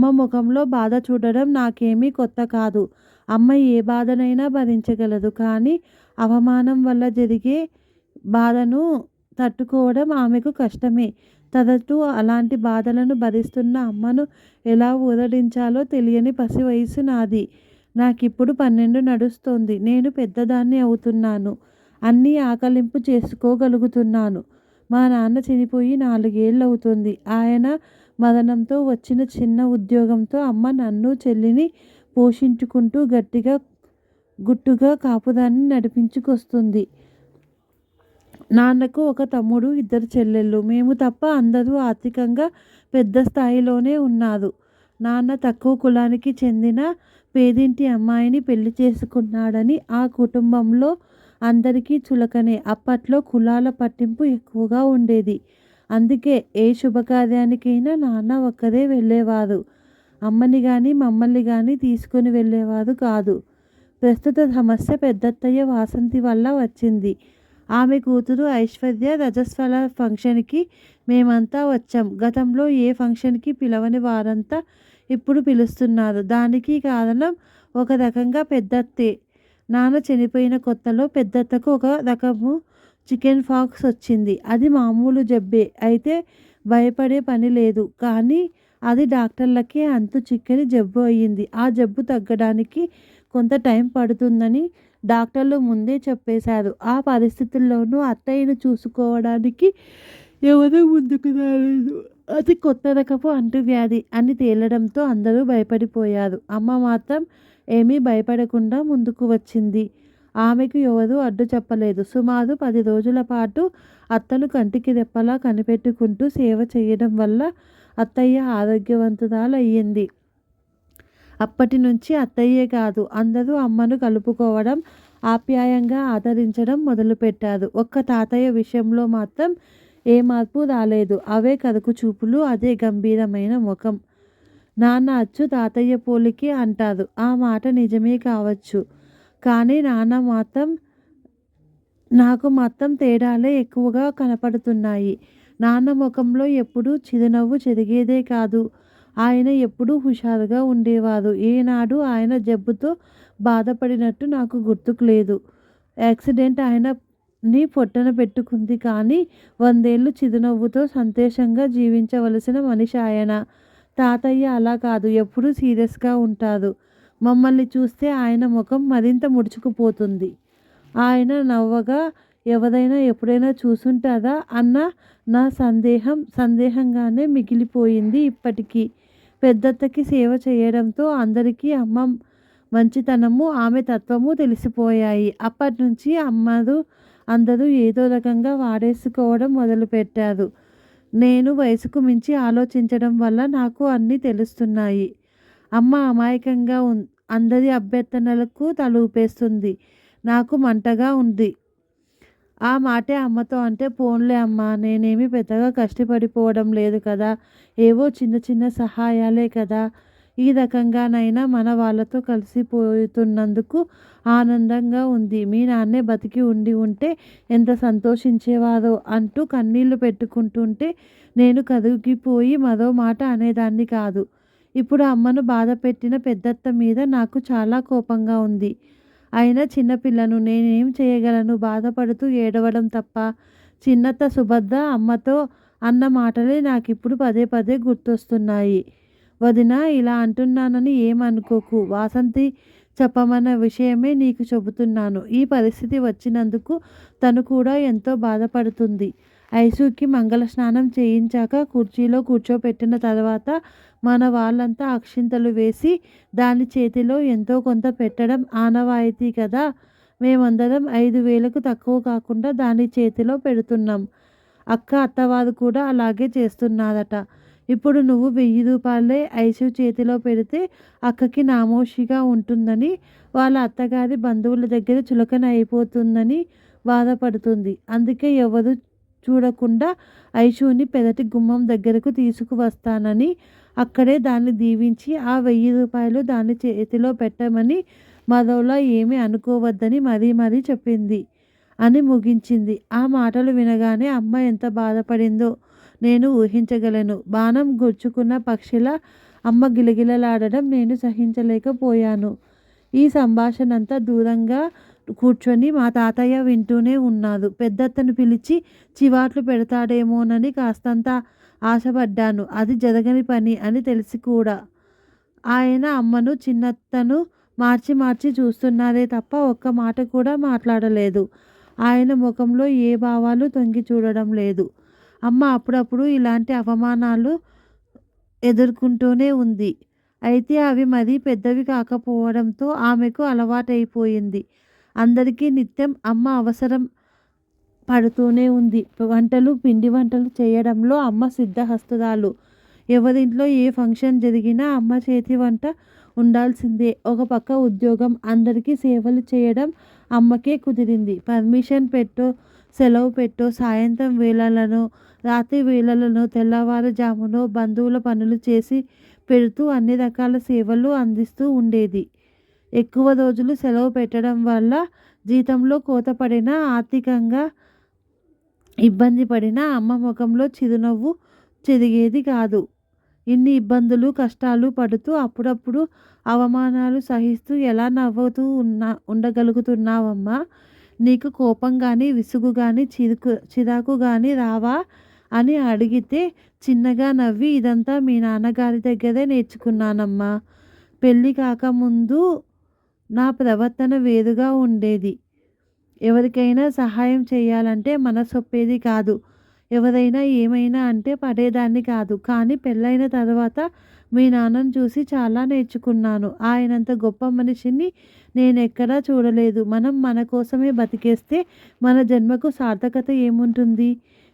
అమ్మ ముఖంలో బాధ చూడడం నాకేమీ కొత్త కాదు. అమ్మ ఏ బాధనైనా భరించగలదు. కానీ అవమానం వల్ల జరిగే బాధను తట్టుకోవడం ఆమెకు కష్టమే. తరచూ అలాంటి బాధలను భరిస్తున్న అమ్మను ఎలా ఊరడించాలో తెలియని పసి వయసు నాది. నాకిప్పుడు పన్నెండు నడుస్తోంది. నేను పెద్దదాన్ని అవుతున్నాను. అన్నీ ఆకలింపు చేసుకోగలుగుతున్నాను. మా నాన్న చనిపోయి నాలుగేళ్ళు అవుతుంది ఆయన మదనంతో వచ్చిన చిన్న ఉద్యోగంతో అమ్మ నన్ను చెల్లిని పోషించుకుంటూ గట్టిగా గుట్టుగా కాపుదాన్ని నడిపించుకొస్తుంది. నాన్నకు ఒక తమ్ముడు ఇద్దరు చెల్లెళ్ళు. మేము తప్ప అందరూ ఆర్థికంగా పెద్ద స్థాయిలోనే ఉన్నారు నాన్న తక్కువ కులానికి చెందిన పేదింటి అమ్మాయిని పెళ్ళి చేసుకున్నాడని ఆ కుటుంబంలో అందరికీ చులకనే. అప్పట్లో కులాల పట్టింపు ఎక్కువగా ఉండేది. అందుకే ఏ శుభకార్యానికైనా నాన్న ఒక్కరే వెళ్ళేవారు అమ్మని కానీ మమ్మల్ని కానీ తీసుకొని వెళ్ళేవారు కాదు. ప్రస్తుత సమస్య పెద్దత్తయ్య వాసంతి వల్ల వచ్చింది. ఆమె కూతురు ఐశ్వర్య రజస్వల ఫంక్షన్కి మేమంతా వచ్చాం. గతంలో ఏ ఫంక్షన్కి పిలవని వారంతా ఇప్పుడు పిలుస్తున్నారు. దానికి కారణం ఒక రకంగా పెద్దత్తే. నాన్న చనిపోయిన కొత్తలో పెద్దత్తకు ఒక రకము చికెన్ ఫాక్స్ వచ్చింది. అది మామూలు జబ్బే. అయితే భయపడే పని లేదు. కానీ అది డాక్టర్లకే అంతు చిక్కని జబ్బు అయ్యింది. ఆ జబ్బు తగ్గడానికి కొంత టైం పడుతుందని డాక్టర్లు ముందే చెప్పేశారు. ఆ పరిస్థితుల్లోనూ అత్తయ్యను చూసుకోవడానికి ఎవరూ ముందుకు రాలేదు. అది కొత్త రకపు అంటువ్యాధి అని తేలడంతో అందరూ భయపడిపోయారు. అమ్మ మాత్రం ఏమీ భయపడకుండా ముందుకు వచ్చింది. ఆమెకు ఎవరూ అడ్డు చెప్పలేదు. సుమారు పది రోజుల పాటు అత్తను కంటికి రెప్పలా కనిపెట్టుకుంటూ సేవ చేయడం వల్ల అత్తయ్య ఆరోగ్యవంతురాలయ్యింది. అప్పటి నుంచి అత్తయ్యే కాదు అందరూ అమ్మను కలుపుకోవడం ఆప్యాయంగా ఆదరించడం మొదలుపెట్టారు. ఒక్క తాతయ్య విషయంలో మాత్రం ఏ మార్పు రాలేదు. అవే కరుకు చూపులు అదే గంభీరమైన ముఖం. నాన్న అచ్చు తాతయ్య పోలికి అంటారు. ఆ మాట నిజమే కావచ్చు. కానీ నాన్న మాత్రం నాకు మాత్రం తేడాలే ఎక్కువగా కనపడుతున్నాయి. నాన్న ముఖంలో ఎప్పుడూ చిరునవ్వు చెరిగేదే కాదు. ఆయన ఎప్పుడూ హుషారుగా ఉండేవారు. ఏనాడు ఆయన జబ్బుతో బాధపడినట్టు నాకు గుర్తుకు లేదు. యాక్సిడెంట్ ఆయనని పొట్టన పెట్టుకుంది కానీ వందేళ్ళు చిరునవ్వుతో సంతోషంగా జీవించవలసిన మనిషి ఆయన. తాతయ్య అలా కాదు. ఎప్పుడూ సీరియస్గా ఉంటారు. మమ్మల్ని చూస్తే ఆయన ముఖం మరింత ముడుచుకుపోతుంది. ఆయన నవ్వగా ఎవరైనా ఎప్పుడైనా చూసుంటారా? అన్న నా సందేహం సందేహంగానే మిగిలిపోయింది ఇప్పటికీ. పెద్దత్తకి సేవ చేయడంతో అందరికీ అమ్మ మంచితనము ఆమె తత్వము తెలిసిపోయాయి. అప్పటి నుంచి అమ్మదు అందరూ ఏదో రకంగా వాడేసుకోవడం మొదలుపెట్టారు. నేను వయసుకు మించి ఆలోచించడం వల్ల నాకు అన్నీ తెలుస్తున్నాయి. అమ్మ అమాయకంగా ఉం అందరి అభ్యర్థనలకు తలూపేస్తుంది. నాకు మంటగా ఉంది. ఆ మాటే అమ్మతో అంటే పోన్లే అమ్మ నేనేమి పెద్దగా కష్టపడిపోవడం లేదు కదా. ఏవో చిన్న చిన్న సహాయాలే కదా. ఈ రకంగానైనా మన వాళ్ళతో కలిసిపోతున్నందుకు ఆనందంగా ఉంది. మీ నాన్నే బతికి ఉండి ఉంటే ఎంత సంతోషించేవారో అంటూ కన్నీళ్ళు పెట్టుకుంటుంటే నేను కదిగిపోయి మరో మాట అనేదాన్ని కాదు. ఇప్పుడు అమ్మను బాధ పెట్టిన పెద్దత్త మీద నాకు చాలా కోపంగా ఉంది. అయినా చిన్నపిల్లను నేనేం చేయగలను? బాధపడుతూ ఏడవడం తప్ప. చిన్నత్త సుభద్ర అమ్మతో అన్న మాటలే నాకు ఇప్పుడు పదే పదే గుర్తొస్తున్నాయి. వదిన ఇలా అంటున్నానని ఏమనుకోకు. వాసంతి చెప్పమన్న విషయమే నీకు చెబుతున్నాను. ఈ పరిస్థితి వచ్చినందుకు తను కూడా ఎంతో బాధపడుతుంది. ఐసుకి మంగళ స్నానం చేయించాక కుర్చీలో కూర్చోపెట్టిన తర్వాత మన వాళ్ళంతా అక్షింతలు వేసి దాని చేతిలో ఎంతో కొంత పెట్టడం ఆనవాయితీ కదా. మేమందరం ఐదు వేలకు తక్కువ కాకుండా దాని చేతిలో పెడుతున్నాం. అక్క అత్తవారు కూడా అలాగే చేస్తున్నారట. ఇప్పుడు నువ్వు వెయ్యి రూపాయలే ఐసు చేతిలో పెడితే అక్కకి నామోషిగా ఉంటుందని వాళ్ళ అత్తగారి బంధువుల దగ్గర చులకన అయిపోతుందని బాధపడుతుంది. అందుకే ఎవరు చూడకుండా ఐషుని పెదటి గుమ్మం దగ్గరకు తీసుకువస్తానని అక్కడే దాన్ని దీవించి ఆ వెయ్యి రూపాయలు దాని చేతిలో పెట్టమని మరోలా ఏమీ అనుకోవద్దని మరీ మరీ చెప్పింది అని ముగించింది ఆ మాటలు వినగానే అమ్మ ఎంత బాధపడిందో నేను ఊహించగలను బాణం గుచ్చుకున్న పక్షిలా అమ్మ గిలగిలలాడడం నేను సహించలేకపోయాను. ఈ సంభాషణ అంతా దూరంగా కూర్చొని మా తాతయ్య వింటూనే ఉన్నారు. పెద్దత్తను పిలిచి చివాట్లు పెడతాడేమోనని కాస్తంత ఆశపడ్డాను. అది జరగని పని అని తెలిసి కూడా. ఆయన అమ్మను, చిన్నత్తను మార్చి మార్చి చూస్తున్నారే తప్ప ఒక్క మాట కూడా మాట్లాడలేదు. ఆయన ముఖంలో ఏ భావాలు తొంగి చూడడం లేదు. అమ్మ అప్పుడప్పుడు ఇలాంటి అవమానాలు ఎదుర్కొంటూనే ఉంది. అయితే అవి మరీ పెద్దవి కాకపోవడంతో ఆమెకు అలవాటైపోయింది. అందరికీ నిత్యం అమ్మ అవసరం పడుతూనే ఉంది. వంటలు, పిండి వంటలు చేయడంలో అమ్మ సిద్ధహస్తురాలు. ఎవరింట్లో ఏ ఫంక్షన్ జరిగినా అమ్మ చేతి వంట ఉండాల్సిందే. ఒక పక్క ఉద్యోగం, అందరికీ సేవలు చేయడం అమ్మకే కుదిరింది. పర్మిషన్ పెట్టో, సెలవు పెట్టో సాయంత్రం వేళలను రాత్రి వేళలను తెల్లవారుజామునో బంధువుల పనులు చేసి పెడుతూ అన్ని రకాల సేవలు అందిస్తూ ఉండేది. ఎక్కువ రోజులు సెలవు పెట్టడం వల్ల జీతంలో కోతపడిన ఆర్థికంగా ఇబ్బంది పడినా అమ్మ ముఖంలో చిరునవ్వు చెరిగేది కాదు. ఇన్ని ఇబ్బందులు, కష్టాలు పడుతూ అప్పుడప్పుడు అవమానాలు సహిస్తూ ఎలా నవ్వుతూ ఉన్నా ఉండగలుగుతున్నావమ్మా? నీకు కోపం కానీ విసుగు కానీ చిరుకు చిరాకు కానీ రావా? అని అడిగితే చిన్నగా నవ్వి ఇదంతా మీ నాన్నగారి దగ్గరే నేర్చుకున్నానమ్మా. పెళ్ళి కాకముందు నా ప్రవర్తన వేరుగా ఉండేది. ఎవరికైనా సహాయం చేయాలంటే మనసొప్పేది కాదు. ఎవరైనా ఏమైనా అంటే పడేదాన్ని కాదు. కానీ పెళ్ళైన తర్వాత మీ నాన్నను చూసి చాలా నేర్చుకున్నాను. ఆయనంత గొప్ప మనిషిని నేను ఎక్కడా చూడలేదు. మనం మన కోసమే బతికేస్తే మన జన్మకు సార్థకత ఏముంటుంది?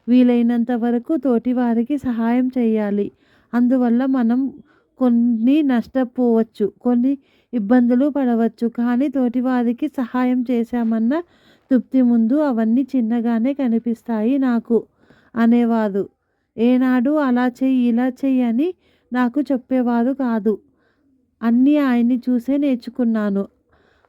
వీలైనంత వరకు తోటివారికి సహాయం చేయాలి అందువల్ల మనం కొన్ని నష్టపోవచ్చు. కొన్ని ఇబ్బందులు పడవచ్చు. కానీ తోటివారికి సహాయం చేశామన్న తృప్తి ముందు అవన్నీ చిన్నగానే కనిపిస్తాయి నాకు అనేవారు. ఏనాడు అలా చెయ్యి, ఇలా చెయ్యి అని నాకు చెప్పేవారు కాదు. అన్నీ ఆయన్ని చూసే నేర్చుకున్నాను.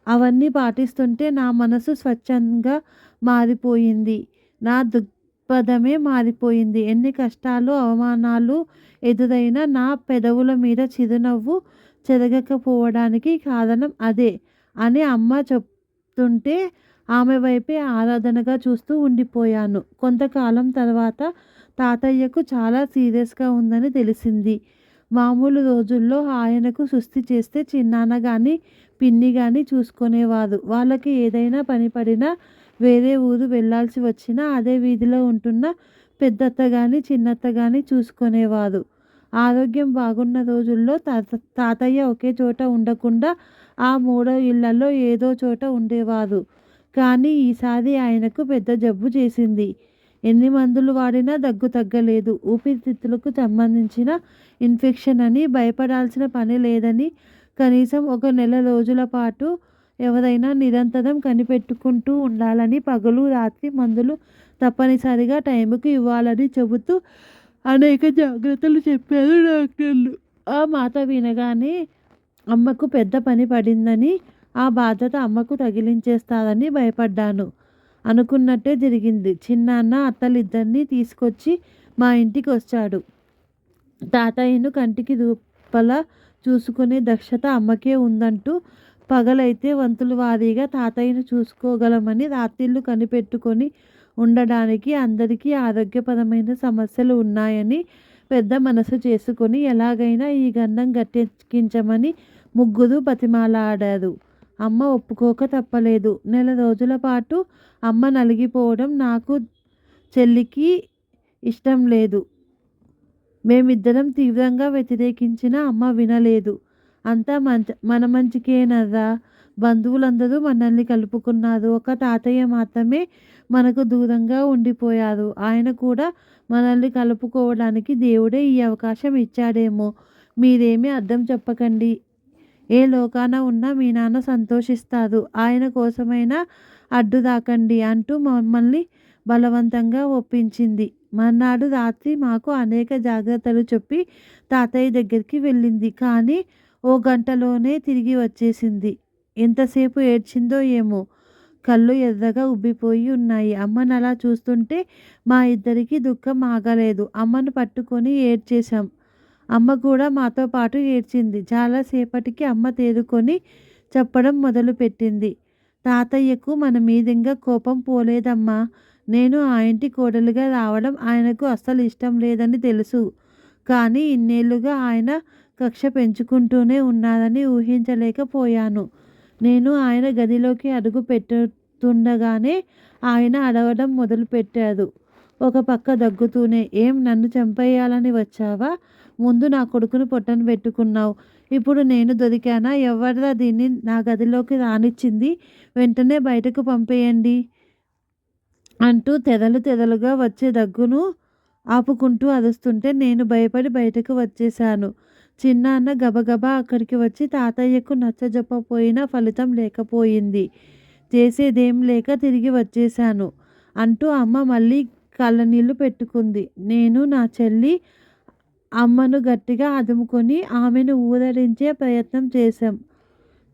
అవన్నీ పాటిస్తుంటే నా మనసు స్వచ్ఛంగా మారిపోయింది. నా దృక్పథమే మారిపోయింది. ఎన్ని కష్టాలు, అవమానాలు ఎదురైనా నా పెదవుల మీద చిరునవ్వు చెరగకపోవడానికి కారణం అదే అని అమ్మ చెప్తుంటే ఆమె వైపే ఆరాధనగా చూస్తూ ఉండిపోయాను. కొంతకాలం తర్వాత తాతయ్యకు చాలా సీరియస్గా ఉందని తెలిసింది. మామూలు రోజుల్లో ఆయనకు సుస్థి చేస్తే చిన్నాన్న కానీ పిన్ని కానీ చూసుకునేవారు. వాళ్ళకి ఏదైనా పని పడినా, వేరే ఊరు వెళ్ళాల్సి వచ్చినా అదే వీధిలో ఉంటున్న పెద్దత్త కానీ చిన్నత్త కానీ చూసుకునేవారు. ఆరోగ్యం బాగున్న రోజుల్లో తాత తాతయ్య ఒకే చోట ఉండకుండా ఆ మూడో ఇళ్ళలో ఏదో చోట ఉండేవారు. కానీ ఈసారి ఆయనకు పెద్ద జబ్బు చేసింది. ఎన్ని మందులు వాడినా దగ్గు తగ్గలేదు. ఊపిరితిత్తులకు సంబంధించిన ఇన్ఫెక్షన్ అని భయపడాల్సిన పని లేదని, కనీసం ఒక నెల రోజుల పాటు ఎవరైనా నిరంతరం కనిపెట్టుకుంటూ ఉండాలని, పగలు, రాత్రి మందులు తప్పనిసరిగా టైముకి ఇవ్వాలని చెబుతూ అనేక జాగ్రత్తలు చెప్పారు డాక్టర్లు. ఆ మాట వినగానే అమ్మకు పెద్ద పని పడిందని, ఆ బాధ్యత అమ్మకు తగిలించేస్తారని భయపడ్డాను. అనుకున్నట్టే జరిగింది. చిన్నాన్న అత్తలిద్దరినీ తీసుకొచ్చి మా ఇంటికి వచ్చాడు తాతయ్యను కంటికి దూపల చూసుకునే దక్షత అమ్మకే ఉందంటూ పగలైతే వంతుల వారీగా తాతయ్యను చూసుకోగలమని, రాత్రిళ్ళు కనిపెట్టుకొని ఉండడానికి అందరికీ ఆరోగ్యపరమైన సమస్యలు ఉన్నాయని పెద్ద మనసు చేసుకొని ఎలాగైనా ఈ గండం గట్టెక్కించమని ముగ్గురు బతిమాలాడారు. అమ్మ ఒప్పుకోక తప్పలేదు. నెల రోజుల పాటు అమ్మ నలిగిపోవడం నాకు, చెల్లికి ఇష్టం లేదు. మేమిద్దరం తీవ్రంగా వ్యతిరేకించిన అమ్మ వినలేదు. అంతా మంచ మన మంచికేనర్రా! బంధువులందరూ మనల్ని కలుపుకున్నారు. ఒక తాతయ్య మాత్రమే మనకు దూరంగా ఉండిపోయారు. ఆయన కూడా మనల్ని కలుపుకోవడానికి దేవుడే ఈ అవకాశం ఇచ్చాడేమో! మీరేమీ అర్థం చెప్పకండి. ఏ లోకాన ఉన్నా మీ నాన్న సంతోషిస్తారు. ఆయన కోసమైనా అడ్డు రాకండి అంటూ మమ్మల్ని బలవంతంగా ఒప్పించింది. మర్నాడు రాత్రి మాకు అనేక జాగ్రత్తలు చెప్పి తాతయ్య దగ్గరికి వెళ్ళింది. కానీ ఓ గంటలోనే తిరిగి వచ్చేసింది. ఎంతసేపు ఏడ్చిందో ఏమో! కళ్ళు ఎర్రగా ఉబ్బిపోయి ఉన్నాయి. అమ్మను అలా చూస్తుంటే మా ఇద్దరికీ దుఃఖం ఆగలేదు. అమ్మను పట్టుకొని ఏడ్చేశాం. అమ్మ కూడా మాతో పాటు ఏడ్చింది. చాలాసేపటికి అమ్మ తేరుకొని చెప్పడం మొదలుపెట్టింది. తాతయ్యకు మన మీదంగా కోపం పోలేదమ్మా. నేను ఆ ఇంటి కోడలుగా రావడం ఆయనకు అస్సలు ఇష్టం లేదని తెలుసు. కానీ ఇన్నేళ్ళుగా ఆయన కక్ష పెంచుకుంటూనే ఉన్నారని ఊహించలేకపోయాను. నేను ఆయన గదిలోకి అడుగు పెట్టుతుండగానే ఆయన అడగడం మొదలుపెట్టారు ఒక పక్క దగ్గుతూనే ఏం నన్ను చంపేయాలని వచ్చావా? ముందు నా కొడుకును పొట్టను పెట్టుకున్నావు. ఇప్పుడు నేను దొరికానా? ఎవరిదా దీన్ని? నా గదిలోకి రానిచ్చింది. వెంటనే బయటకు పంపేయండి అంటూ తెదలు తెదలుగా వచ్చే దగ్గును ఆపుకుంటూ అరుస్తుంటే నేను భయపడి బయటకు వచ్చేశాను. చిన్నాన్న గబగబా అక్కడికి వచ్చి తాతయ్యకు నచ్చజెప్పపోయినా ఫలితం లేకపోయింది. చేసేదేం లేక తిరిగి వచ్చేశాను అంటూ అమ్మ మళ్ళీ కళ్ళనీళ్ళు పెట్టుకుంది. నేను నా చెల్లి అమ్మను గట్టిగా అదుముకొని ఆమెను ఊరడించే ప్రయత్నం చేశాం.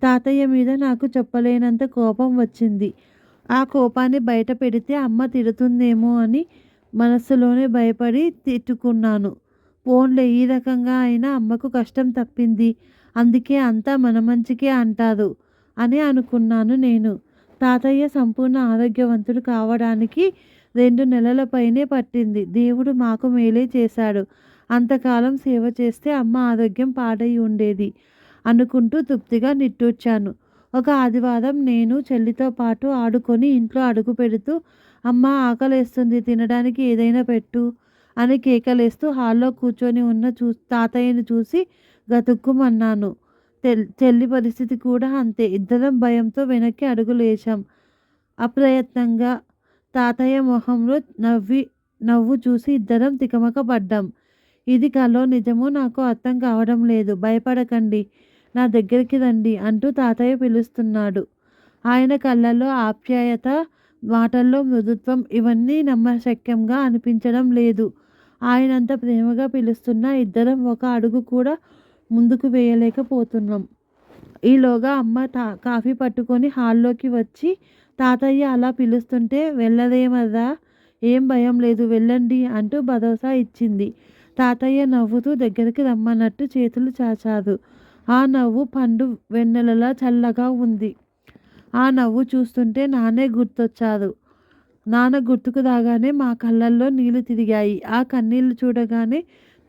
తాతయ్య మీద నాకు చెప్పలేనంత కోపం వచ్చింది. ఆ కోపాన్ని బయట పెడితే అమ్మ తిడుతుందేమో అని మనస్సులోనే భయపడి తిట్టుకున్నాను. ఫోన్లో ఈ రకంగా అయినా అమ్మకు కష్టం తప్పింది. అందుకే అంతా మన మంచికే అంటారు అని అనుకున్నాను నేను. తాతయ్య సంపూర్ణ ఆరోగ్యవంతుడు కావడానికి రెండు నెలల పైనే పట్టింది. దేవుడు మాకు మేలే చేశాడు. అంతకాలం సేవ చేస్తే అమ్మ ఆరోగ్యం పాడై ఉండేది అనుకుంటూ తృప్తిగా నిట్టూర్చాను. ఒక ఆదివారం నేను చెల్లితో పాటు ఆడుకొని ఇంట్లో అడుగు పెడుతూ అమ్మ ఆకలేస్తుంది తినడానికి ఏదైనా పెట్టు అని కేకలేస్తూ హాల్లో కూర్చొని ఉన్న చూ తాతయ్యని చూసి గతుక్కుమన్నాను. చెల్లి పరిస్థితి కూడా అంతే. ఇద్దరం భయంతో వెనక్కి అడుగులేశాం అప్రయత్నంగా తాతయ్య మొహంలో నవ్వి నవ్వు చూసి ఇద్దరం తికమక పడ్డాం. ఇది కలో నిజమో నాకు అర్థం కావడం లేదు. భయపడకండి. నా దగ్గరికి రండి అంటూ తాతయ్య పిలుస్తున్నాడు. ఆయన కళ్ళల్లో ఆప్యాయత మాటల్లో మృదుత్వం ఇవన్నీ నమ్మశక్యంగా అనిపించడం లేదు. ఆయనంత ప్రేమగా పిలుస్తున్న ఇద్దరం ఒక అడుగు కూడా ముందుకు వేయలేకపోతున్నాం. ఈలోగా అమ్మ తా కాఫీ పట్టుకొని హాల్లోకి వచ్చి తాతయ్య అలా పిలుస్తుంటే వెళ్ళదేమదా ఏం భయం లేదు వెళ్ళండి అంటూ భరోసా ఇచ్చింది. తాతయ్య నవ్వుతూ దగ్గరికి రమ్మన్నట్టు చేతులు చాచారు ఆ నవ్వు పండు వెన్నెలలా చల్లగా ఉంది. ఆ నవ్వు చూస్తుంటే నానే గుర్తొచ్చారు నాన్న గుర్తుకు రాగానే మా కళ్ళల్లో నీళ్ళు తిరిగాయి. ఆ కన్నీళ్ళు చూడగానే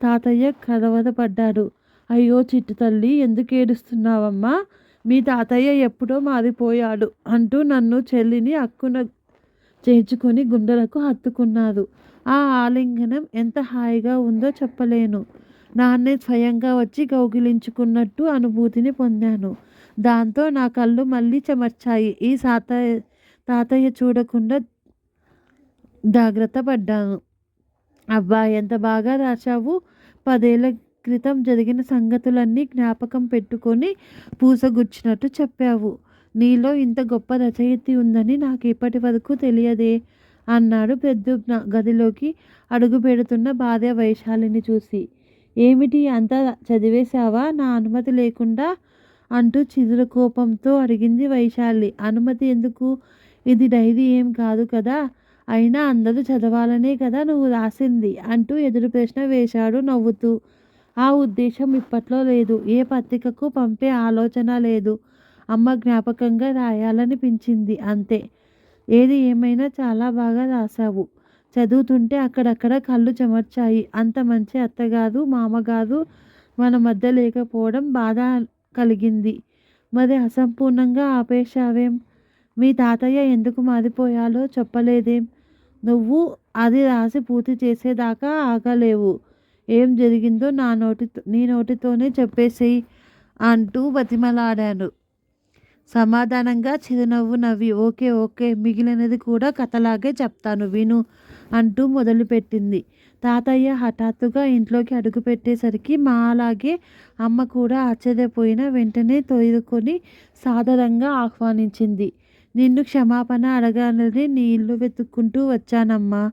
తాతయ్య కలవరపడ్డాడు అయ్యో చిట్టు తల్లి ఎందుకు ఏడుస్తున్నావమ్మా? మీ తాతయ్య ఎప్పుడో మారిపోయాడు అంటూ నన్ను చెల్లిని అక్కున చేర్చుకొని గుండెలకు హత్తుకున్నారు ఆ ఆలింగనం ఎంత హాయిగా ఉందో చెప్పలేను. నాన్నే స్వయంగా వచ్చి కౌగిలించుకున్నట్టు అనుభూతిని పొందాను. దాంతో నా కళ్ళు మళ్ళీ చెమర్చాయి. ఈ తాతయ్య తాతయ్య చూడకుండా జాగ్రత్త పడ్డాను. అబ్బా ఎంత బాగా రాశావు. పదేళ్ళ క్రితం జరిగిన సంగతులన్నీ జ్ఞాపకం పెట్టుకొని పూసగుచ్చినట్టు చెప్పావు. నీలో ఇంత గొప్ప రచయిత ఉందని నాకు ఇప్పటి వరకు తెలియదే. అన్నాడు పెద్ద గదిలోకి అడుగు పెడుతున్న భార్య వైశాలిని చూసి. ఏమిటి అంతా చదివేశావా? నా అనుమతి లేకుండా అంటూ చిదురు కోపంతో అడిగింది వైశాలి. అనుమతి ఎందుకు? ఇది డైరీ ఏం కాదు కదా? అయినా అందరూ చదవాలనే కదా నువ్వు రాసింది? అంటూ ఎదురు ప్రశ్న వేశాడు నవ్వుతూ. ఆ ఉద్దేశం ఇప్పట్లో లేదు. ఏ పత్రికకు పంపే ఆలోచన లేదు. అమ్మ జ్ఞాపకంగా రాయాలనిపించింది. అంతే. ఏది ఏమైనా చాలా బాగా రాశావు. చదువుతుంటే అక్కడక్కడ కళ్ళు చెమర్చాయి. అంత మంచి అత్తగారు మామగారు మన మధ్య లేకపోవడం బాధ కలిగింది. మరి అసంపూర్ణంగా ఆపేశావేం? మీ తాతయ్య ఎందుకు మారిపోయాలో చెప్పలేదేం? నువ్వు అది రాసి పూర్తి చేసేదాకా ఆగలేవు. ఏం జరిగిందో నా నోటితో నీ నోటితోనే చెప్పేసేయి అంటూ బతిమలాడాను. సమాధానంగా చిరునవ్వు నవ్వి ఓకే ఓకే మిగిలినది కూడా కథలాగే చెప్తాను విను అంటూ మొదలుపెట్టింది. తాతయ్య హఠాత్తుగా ఇంట్లోకి అడుగుపెట్టేసరికి మా అలాగే అమ్మ కూడా ఆశ్చర్యపోయిన వెంటనే తోయుకొని సాదరంగా ఆహ్వానించింది. నిన్ను క్షమాపణ అడగాలని నీ ఇల్లు వెతుక్కుంటూ వచ్చానమ్మా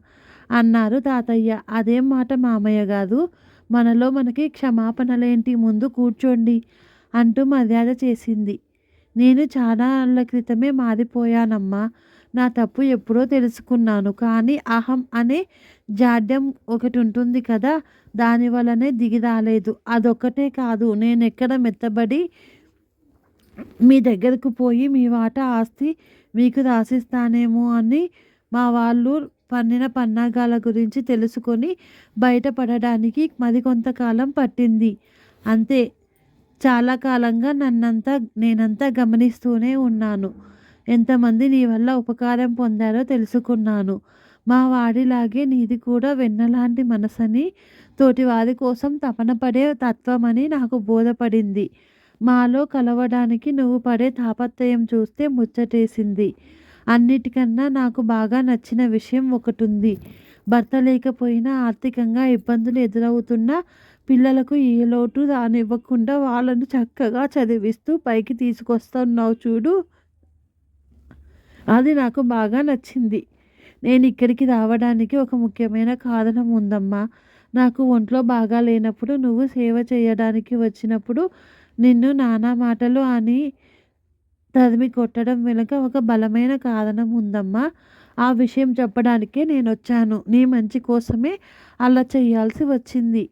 అన్నారు తాతయ్య. అదేం మాట మామయ్య గారు? మనలో మనకి క్షమాపణలేంటి? ముందు కూర్చోండి అంటూ మర్యాద చేసింది. నేను చాలా ఏళ్ళ క్రితమే మారిపోయానమ్మా. నా తప్పు ఎప్పుడో తెలుసుకున్నాను. కానీ అహం అనే జాడ్యం ఒకటి ఉంటుంది కదా దాని వల్లనే దిగి రాలేదు. అదొక్కటే కాదు నేను ఎక్కడ మెత్తబడి మీ దగ్గరకు పోయి మీ వాటా ఆస్తి మీకు రాసిస్తానేమో అని మా వాళ్ళు పన్నిన పన్నాగాల గురించి తెలుసుకొని బయటపడడానికి మరి కొంతకాలం పట్టింది. అంతే చాలా కాలంగా నన్నంతా నేనంతా గమనిస్తూనే ఉన్నాను. ఎంతమంది నీ వల్ల ఉపకారం పొందారో తెలుసుకున్నాను. మా వాడిలాగే నీది కూడా వెన్నలాంటి మనసని తోటివారి కోసం తపన పడే తత్వమని నాకు బోధపడింది. మాలో కలవడానికి నువ్వు పడే తాపత్రయం చూస్తే ముచ్చటేసింది. అన్నిటికన్నా నాకు బాగా నచ్చిన విషయం ఒకటి ఉంది భర్త లేకపోయినా ఆర్థికంగా ఇబ్బందులు ఎదురవుతున్న పిల్లలకు ఏ లోటు రానివ్వకుండా వాళ్ళను చక్కగా చదివిస్తూ పైకి తీసుకొస్తున్నావు చూడు. అది నాకు బాగా నచ్చింది. నేను ఇక్కడికి రావడానికి ఒక ముఖ్యమైన కారణం ఉందమ్మా. నాకు ఒంట్లో బాగా లేనప్పుడు నువ్వు సేవ చేయడానికి వచ్చినప్పుడు నిన్ను నానా మాటలు అని తరిమి కొట్టడం వెనుక ఒక బలమైన కారణం ఉందమ్మా. ఆ విషయం చెప్పడానికే నేను వచ్చాను. నీ మంచి కోసమే అలా చేయాల్సి వచ్చింది.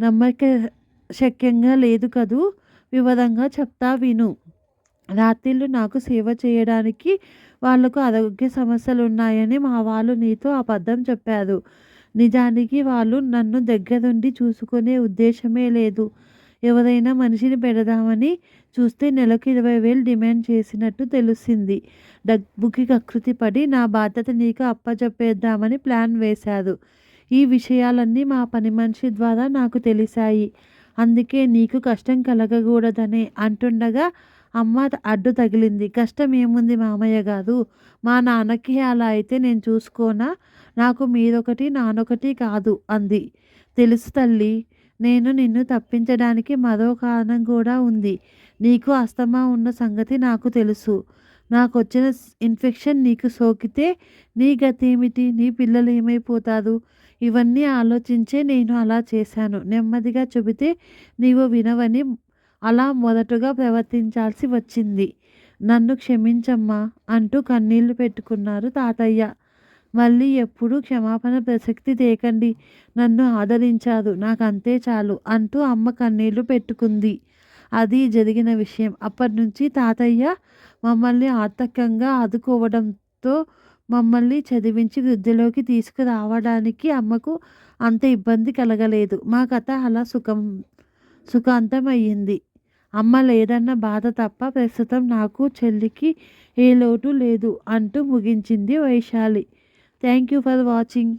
నమ్మక శక్యంగా లేదు కదూ? వివరంగా చెప్తా విను. రాత్రిళ్ళు నాకు సేవ చేయడానికి వాళ్ళకు ఆరోగ్య సమస్యలు ఉన్నాయని మా వాళ్ళు నీతో అబద్ధం చెప్పారు. నిజానికి వాళ్ళు నన్ను దగ్గరుండి చూసుకునే ఉద్దేశమే లేదు. ఎవరైనా మనిషిని పెడదామని చూస్తే నెలకు ఇరవై వేలు డిమాండ్ చేసినట్టు తెలిసింది. డబ్బుకి కకృతి పడి నా బాధ్యత నీకు అప్పచెప్పేద్దామని ప్లాన్ వేశారు. ఈ విషయాలన్నీ మా పని మనిషి ద్వారా నాకు తెలిసాయి అందుకే నీకు కష్టం కలగకూడదనే అంటుండగా అమ్మ అడ్డు తగిలింది. కష్టం ఏముంది మామయ్య గారు? మా నాన్నకి అలా అయితే నేను చూసుకోనా? నాకు మీరొకటి నానొకటి కాదు అంది. తెలుసు తల్లి నేను నిన్ను తప్పించడానికి మరో కారణం కూడా ఉంది. నీకు అస్తమా ఉన్న సంగతి నాకు తెలుసు. నాకు వచ్చిన ఇన్ఫెక్షన్ నీకు సోకితే నీ గతేమిటి? నీ పిల్లలు ఏమైపోతారు? ఇవన్నీ ఆలోచించే నేను అలా చేశాను. నెమ్మదిగా చెబితే నీవు వినవని అలా మొదటగా ప్రవర్తించాల్సి వచ్చింది. నన్ను క్షమించమ్మా అంటూ కన్నీళ్ళు పెట్టుకున్నారు తాతయ్య. మళ్ళీ ఎప్పుడు క్షమాపణ ప్రసక్తి తేకండి. నన్ను ఆదరించారు నాకు అంతే చాలు అంటూ అమ్మ కన్నీళ్ళు పెట్టుకుంది. అది జరిగిన విషయం. అప్పటి నుంచి తాతయ్య మమ్మల్ని ఆర్థికంగా ఆదుకోవడంతో మమ్మల్ని చదివించి వృద్ధిలోకి తీసుకురావడానికి అమ్మకు అంత ఇబ్బంది కలగలేదు. మా కథ అలా సుఖం సుఖాంతమయ్యింది. అమ్మ లేదన్న బాధ తప్ప ప్రస్తుతం నాకు చెల్లికి ఏ లోటు లేదు అంటూ ముగించింది Vaishali. Thank you for watching.